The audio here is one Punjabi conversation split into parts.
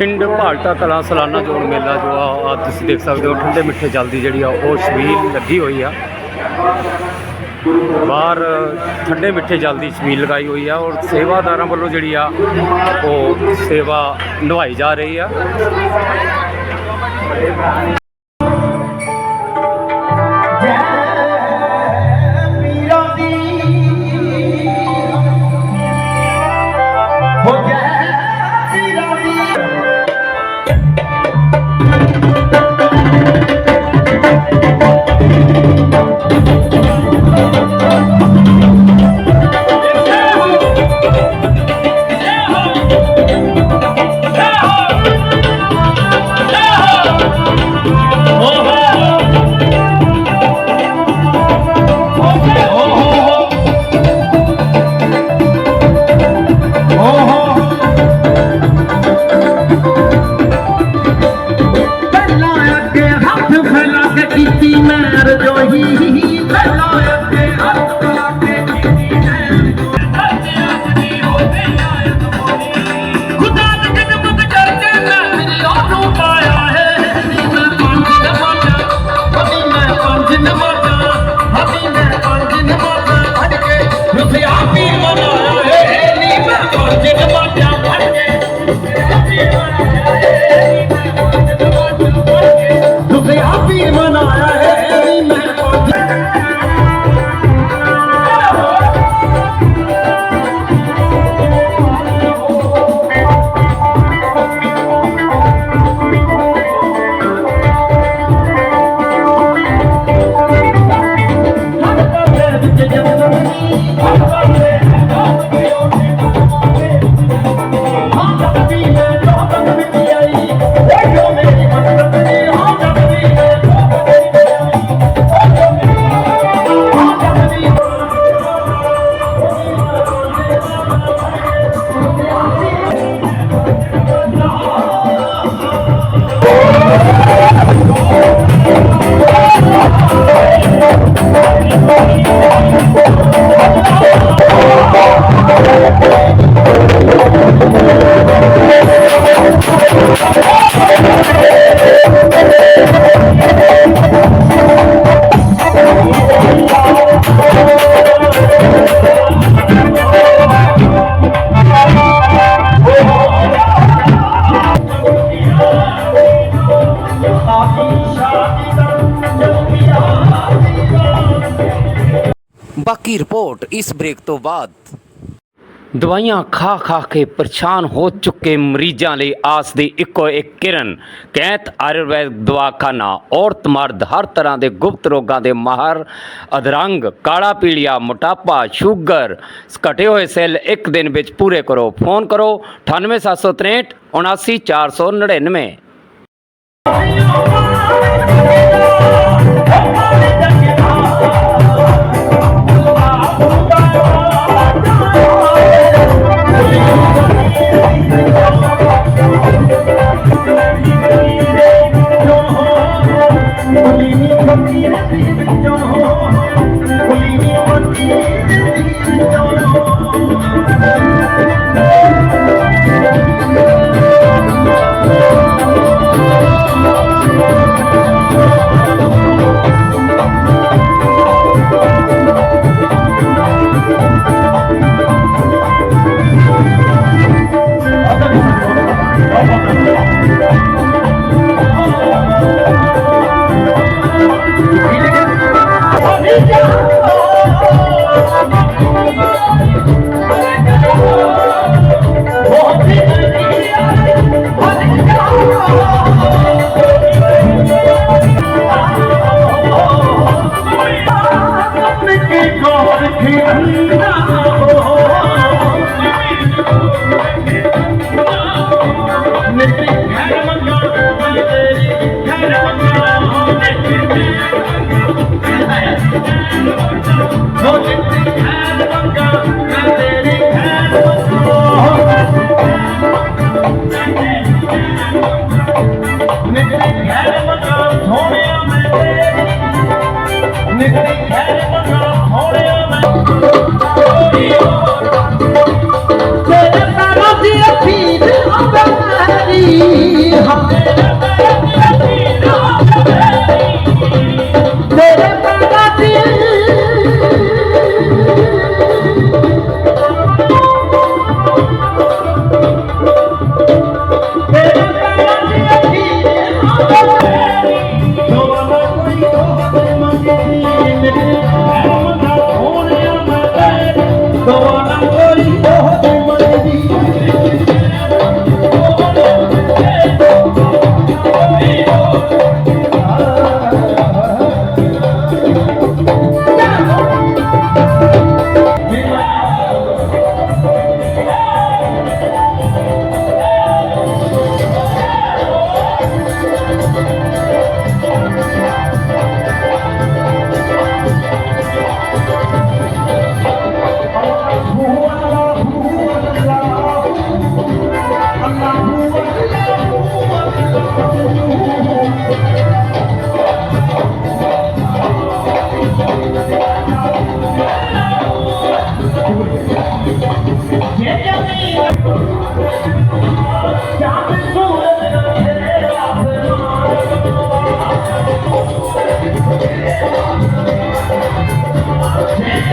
ਪਿੰਡ ਭਾਲਟਾ ਕਲਾਂ ਸਾਲਾਨਾ ਜੋੜ ਮੇਲਾ ਜੋ ਆ ਤੁਸੀਂ ਦੇਖ ਸਕਦੇ ਹੋ, ਠੰਡੇ ਮਿੱਠੇ ਜਲ ਦੀ ਜਿਹੜੀ ਆ, ਉਹ ਛਬੀਲ ਲੱਗੀ ਹੋਈ ਆ। ਬਾਹਰ ਠੰਡੇ ਮਿੱਠੇ ਜਲ ਦੀ ਛਬੀਲ ਲਗਾਈ ਹੋਈ ਆ ਔਰ ਸੇਵਾਦਾਰਾਂ ਵੱਲੋਂ ਜਿਹੜੀ ਆ, ਉਹ ਸੇਵਾ ਨਿਭਾਈ ਜਾ ਰਹੀ ਆ। ਬਾਕੀ ਰਿਪੋਰਟ ਇਸ ਬ੍ਰੇਕ ਤੋਂ ਬਾਅਦ। ਦਵਾਈਆਂ ਖਾ ਖਾ ਕੇ ਪਰੇਸ਼ਾਨ ਹੋ ਚੁੱਕੇ ਮਰੀਜ਼ਾਂ ਲਈ ਆਸ ਦੀ ਇੱਕੋ ਇੱਕ ਕਿਰਨ ਕੈਂਤ ਆਯੁਰਵੈਦ ਦਵਾਖਾਨਾ, ਔਰਤ ਮਰਦ ਹਰ ਤਰ੍ਹਾਂ ਦੇ ਗੁਪਤ ਰੋਗਾਂ ਦੇ ਮਾਹਰ ਅਧਰੰਗ, ਕਾਲਾ ਪੀਲੀਆ, ਮੋਟਾਪਾ, ਸ਼ੂਗਰ, ਘਟੇ ਹੋਏ ਸੈੱਲ ਇੱਕ ਦਿਨ ਵਿੱਚ ਪੂਰੇ ਕਰੋ। ਫੋਨ ਕਰੋ 98763 79499 ਤੇਰੇ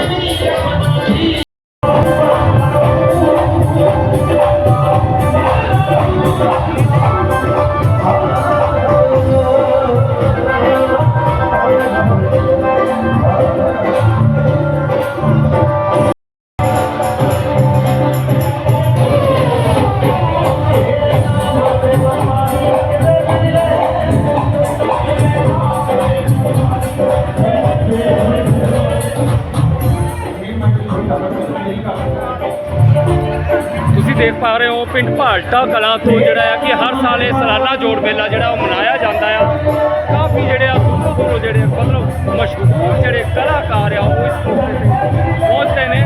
Aleluia. ਤੋਂ ਪਿੰਡ ਭਾਲਟਾ ਕਲਾਂ ਤੋਂ ਜਿਹੜਾ ਆ ਕਿ ਹਰ ਸਾਲ ਇਹ ਸਾਲਾਨਾ ਜੋੜ ਮੇਲਾ ਜਿਹੜਾ ਉਹ ਮਨਾਇਆ ਜਾਂਦਾ ਆ। ਕਾਫੀ ਜਿਹੜੇ ਆ ਦੂਰੋਂ ਦੂਰੋਂ ਜਿਹੜੇ ਮਤਲਬ ਮਸ਼ਹੂਰ ਜਿਹੜੇ ਕਲਾਕਾਰ ਆ, ਉਹ ਇਸ ਮੌਕੇ ਤੇ ਪਹੁੰਚਦੇ ਨੇ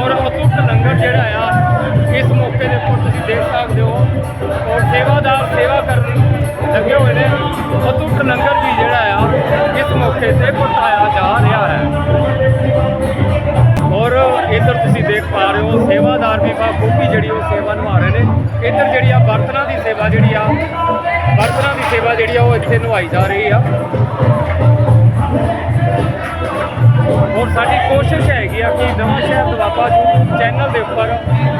ਔਰ ਅਤੁੱਟ ਲੰਗਰ ਜਿਹੜਾ ਆ, ਇਸ ਮੌਕੇ ਦੇ ਉੱਪਰ ਤੁਸੀਂ ਦੇਖ ਸਕਦੇ ਹੋ। ਔਰ ਸੇਵਾਦਾਰ ਸੇਵਾ ਕਰਨ ਸੇਵਾ ਜਿਹੜੀ ਆ ਬਰਤਨਾਂ ਦੀ ਸੇਵਾ ਜਿਹੜੀ ਆ ਉਹ ਇੱਥੇ ਨਿਭਾਈ ਜਾ ਰਹੀ ਆ। ਔਰ ਸਾਡੀ ਕੋਸ਼ਿਸ਼ ਹੈਗੀ ਆ ਕਿ ਨਵਾਂ ਸ਼ਹਿਰ ਦਵਾਬਾ YouTube ਚੈਨਲ ਦੇ ਉੱਪਰ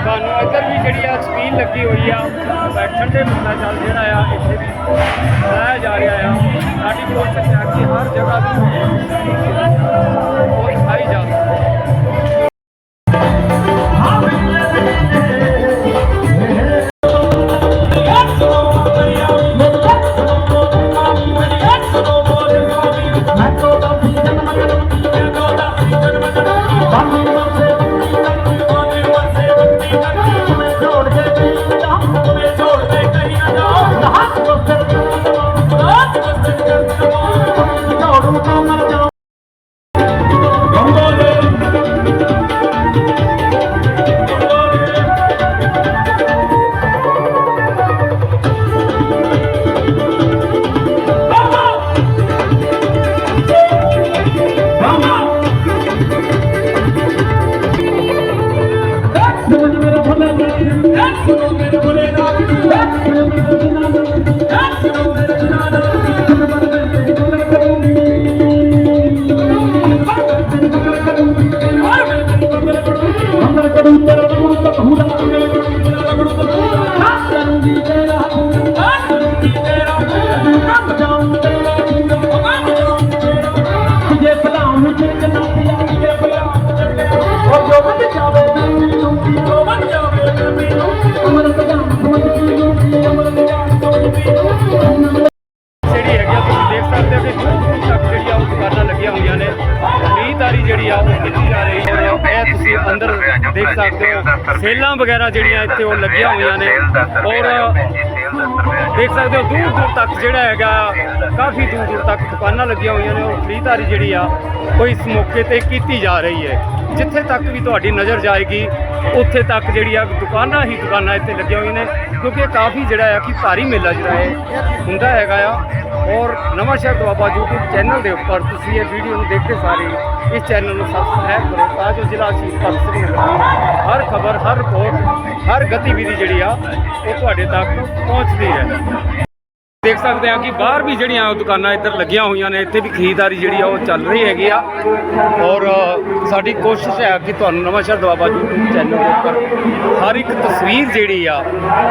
ਤੁਹਾਨੂੰ ਇੱਧਰ ਵੀ ਜਿਹੜੀ ਆ ਸਕਰੀਨ ਲੱਗੀ ਹੋਈ ਆ, ਬੈਠਣ ਦੇ ਮੁੱਦਾ ਚੱਲ ਜਿਹੜਾ ਆ, ਇੱਥੇ ਵੀ ਲਾਇਆ ਜਾ ਰਿਹਾ ਆ। ਸਾਡੀ ਕੋਸ਼ਿਸ਼ ਹੈ ਕਿ ਹਰ ਜਗ੍ਹਾ ਤੇ ਉਹ ਦਿਖਾਈ ਜਾ ਸਕੇ। ਨੂੰ ਚਿਰ ਨਾ ਪਿਆ ਜੇ ਭਲਾਉਂ ਚੱਲੇ ਉਹ ਜੋ ਵੱਜ ਜਾਵੇ ਮੈਨੂੰ ਜੋ ਵੱਜ ਜਾਵੇ ਮੈਨੂੰ ਅਮਰ ਕਦਮ ਸਮਝ ਕੀ ਅਮਰ ਕਦਮ ਸਮਝ ਕੀ ਜਿਹੜੀ ਹੈਗੀ ਆ, ਤੁਸੀਂ ਦੇਖ ਸਕਦੇ ਹੋ ਕਿ ਦੂਰ ਤੱਕ ਜਿਹੜੀ ਆ ਉਹ ਦੁਕਾਨਾਂ ਲੱਗੀਆਂ ਹੋਈਆਂ ਨੇ ਖਰੀਦਦਾਰੀ ਜਿਹੜੀ ਆ, ਉਹ ਕੀਤੀ ਜਾ ਰਹੀ ਹੈ। ਇਹ ਤੁਸੀਂ ਅੰਦਰ ਦੇਖ ਸਕਦੇ ਹੋ। ਸੇਲਾਂ ਵਗੈਰਾ ਜਿਹੜੀਆਂ ਇੱਥੇ ਉਹ ਲੱਗੀਆਂ ਹੋਈਆਂ ਨੇ। ਔਰ ਦੇਖ ਸਕਦੇ ਹੋ, ਦੂਰ ਦੂਰ ਤੱਕ ਜਿਹੜਾ ਹੈਗਾ, ਕਾਫੀ ਦੂਰ ਦੂਰ ਤੱਕ ਦੁਕਾਨਾਂ ਲੱਗੀਆਂ ਹੋਈਆਂ ਨੇ, ਉਹ ਖਰੀਦਦਾਰੀ ਜਿਹੜੀ ਆ, ਉਹ ਇਸ ਮੌਕੇ ਤੇ ਕੀਤੀ ਜਾ ਰਹੀ ਹੈ। ਜਿੱਥੇ ਤੱਕ ਵੀ ਤੁਹਾਡੀ ਨਜ਼ਰ ਜਾਏਗੀ, ਉੱਥੇ ਤੱਕ ਜਿਹੜੀ ਆ, ਦੁਕਾਨਾਂ ਹੀ ਦੁਕਾਨਾਂ ਇੱਥੇ ਲੱਗੀਆਂ ਹੋਈਆਂ ਨੇ, ਕਿਉਂਕਿ ਕਾਫੀ ਜਿਹੜਾ ਆ ਕਿ ਭਾਰੀ ਮੇਲਾ ਜਿਹੜਾ ਹੈ ਹੁੰਦਾ ਹੈਗਾ ਆ। ਔਰ ਨਵਾਂ ਸ਼ਹਿਰ ਦੁਆਬਾ YouTube ਚੈਨਲ ਦੇ ਉੱਪਰ ਤੁਸੀਂ ਇਹ ਵੀਡੀਓ ਨੂੰ ਦੇਖਦੇ ਸਾਰੇ ਇਸ ਚੈਨਲ ਨੂੰ ਸਬਸਕ੍ਰਾਈਬ ਕਰੋ, ਤਾਂ ਜੋ ਜ਼ਿਲ੍ਹਾ ਸ਼ਹੀਦ ਭਗਤ ਸਿੰਘ ਨਗਰ ਹਰ ਖਬਰ, ਹਰ ਰਿਪੋਰਟ ਹਰ ਗਤੀਵਿਧੀ ਜਿਹੜੀ ਆ, ਉਹ ਤੁਹਾਡੇ ਤੱਕ ਪਹੁੰਚਦੀ ਰਹੇ। ਦੇਖ ਸਕਦੇ ਆ ਕਿ ਬਾਹਰ ਵੀ ਜਿਹੜੀਆਂ ਦੁਕਾਨਾਂ ਇੱਧਰ ਲੱਗੀਆਂ ਹੋਈਆਂ ਨੇ, ਇੱਥੇ ਵੀ ਖਰੀਦਦਾਰੀ ਜਿਹੜੀ ਆ ਉਹ ਚੱਲ ਰਹੀ ਹੈਗੀ ਆ। ਔਰ ਸਾਡੀ ਕੋਸ਼ਿਸ਼ ਹੈ ਕਿ ਤੁਹਾਨੂੰ ਨਵਾਂ ਸ਼ਹਿਰ ਦੁਆਬਾ YouTube ਚੈਨਲ ਦੇ ਉੱਪਰ ਹਰ ਇੱਕ ਤਸਵੀਰ ਜਿਹੜੀ ਆ,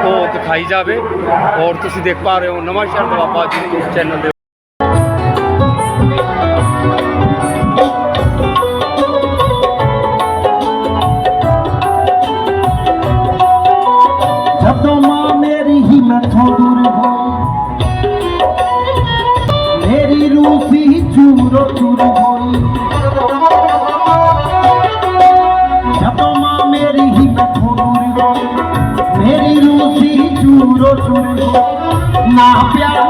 ਉਹ ਦਿਖਾਈ ਜਾਵੇ। ਔਰ ਤੁਸੀਂ ਦੇਖ ਪਾ ਰਹੇ ਹੋ ਨਵਾਂ ਸ਼ਹਿਰ ਦੁਆਬਾ YouTube ਚੈਨਲ ਦੇ ਹੋਈ ਨਾ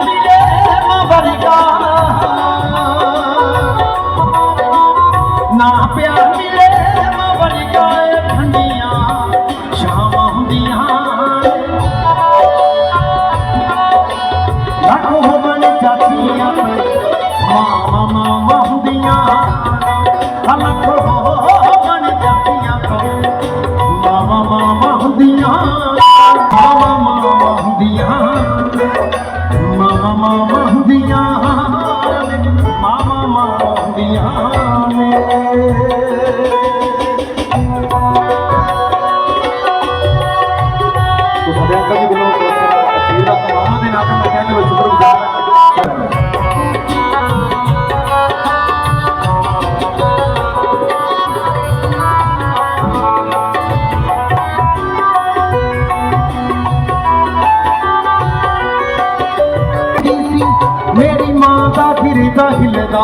ਮੇਰੀ ਮਾਂ ਦਾ ਫਿਰਦਾ ਹਿਲਦਾ।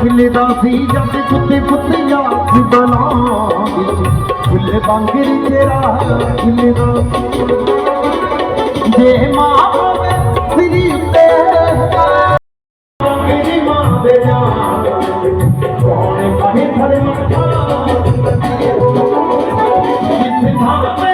ਖਿੱਲਦਾ ਸੀ ਜਦ ਪੁੱਤ ਪੁੱਤਿਆ ਹੀ ਬਣਾਉਂਦੀ ਸੀ ਫੁੱਲ ਬੰਗਰੀ ਤੇਰਾ ਖਿੱਲਦਾ ਜੇ ਮਾਂ ਹੋਵੇ ਸਿਰੀ ਉੱਤੇ ਮੇਰੀ ਮਾਂ ਦੇ ਜਾਨ ਕੌਣ ਕਹੇ ਖੜੇ ਮੱਥਾ? ਜਿੱਥੇ ਭਾਵੇਂ